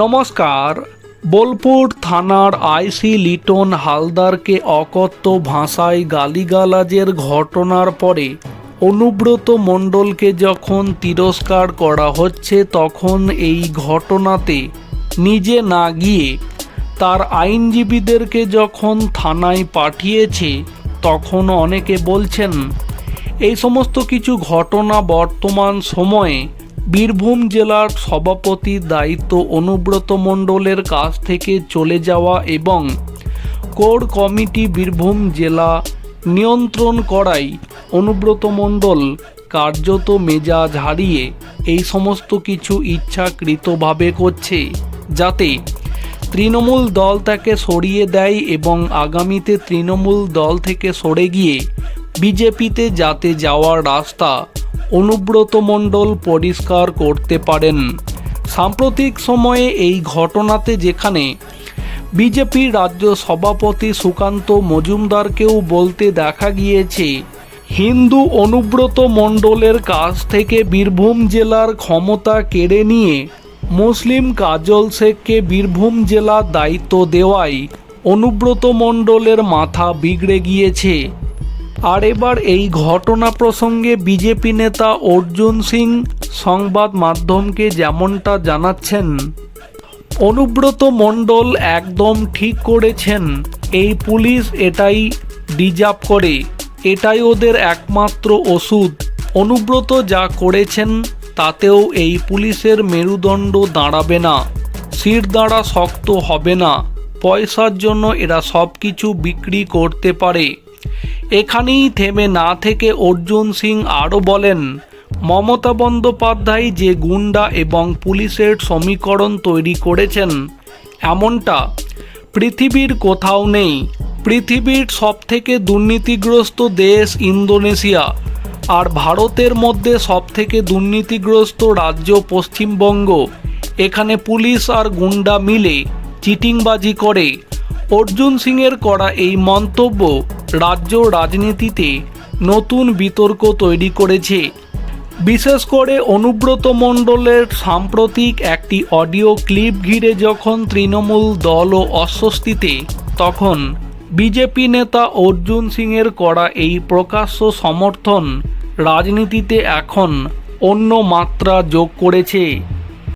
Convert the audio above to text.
নমস্কার। বোলপুর থানার আইসি লিটন হালদারকে অকথ্য ভাষায় গালিগালাজের ঘটনার পরে অনুব্রত মণ্ডলকে যখন তিরস্কার করা হচ্ছে, তখন এই ঘটনাতে নিজে না গিয়ে তার আইনজীবীদেরকে যখন থানায় পাঠিয়েছে, তখন অনেকে বলছেন, এই সমস্ত কিছু ঘটনা বর্তমান সময়ে বীরভূম জেলার সভাপতির দায়িত্ব অনুব্রত মণ্ডলের কাছ থেকে চলে যাওয়া এবং কোর কমিটি বীরভূম জেলা নিয়ন্ত্রণ করাই অনুব্রত মণ্ডল কার্যত মেজাজ হারিয়ে এই সমস্ত কিছু ইচ্ছাকৃতভাবে করছে, যাতে তৃণমূল দল তাকে সরিয়ে দেয় এবং আগামীতে তৃণমূল দল থেকে সরে গিয়ে বিজেপিতে যাতে যাওয়ার রাস্তা অনুব্রত মণ্ডল পরিষ্কার করতে পারেন। সাম্প্রতিক সময়ে এই ঘটনাতে যেখানে বিজেপির রাজ্য সভাপতি সুকান্ত মজুমদারকেও বলতে দেখা গিয়েছে, হিন্দু অনুব্রত মণ্ডলের কাছ থেকে বীরভূম জেলার ক্ষমতা কেড়ে নিয়ে মুসলিম কাজল শেখকে বীরভূম জেলার দায়িত্ব দেওয়ায় অনুব্রত মণ্ডলের মাথা বিগড়ে গিয়েছে। আর এবার এই ঘটনা প্রসঙ্গে বিজেপি নেতা অর্জুন সিং সংবাদ মাধ্যমকে যেমনটা জানাচ্ছেন, অনুব্রত মণ্ডল একদম ঠিক করেছেন, এই পুলিশ এটাই ডিজার্ভ করে, এটাই ওদের একমাত্র ওষুধ। অনুব্রত যা করেছেন, তাতেও এই পুলিশের মেরুদণ্ড দাঁড়াবে না সিট দ্বারা শক্ত হবে না, পয়সার জন্য এরা সব কিছু বিক্রি করতে পারে। এখানেই থেমে না থেকে অর্জুন সিং আরও বলেন, মমতা বন্দ্যোপাধ্যায় যে গুন্ডা এবং পুলিশের সমীকরণ তৈরি করেছেন, এমনটা পৃথিবীর কোথাও নেই। পৃথিবীর সবথেকে দুর্নীতিগ্রস্ত দেশ ইন্দোনেশিয়া আর ভারতের মধ্যে সবথেকে দুর্নীতিগ্রস্ত রাজ্য পশ্চিমবঙ্গ। এখানে পুলিশ আর গুন্ডা মিলে চিটিংবাজি করে। অর্জুন সিংয়ের করা এই মন্তব্য রাজ্য রাজনীতিতে নতুন বিতর্ক তৈরি করেছে। বিশেষ করে অনুব্রত মণ্ডলের সাম্প্রতিক একটি অডিও ক্লিপ ঘিরে যখন তৃণমূল দল ও অস্বস্তিতে, তখন বিজেপি নেতা অর্জুন সিংয়ের করা এই প্রকাশ্য সমর্থন রাজনীতিতে এখন অন্য মাত্রা যোগ করেছে।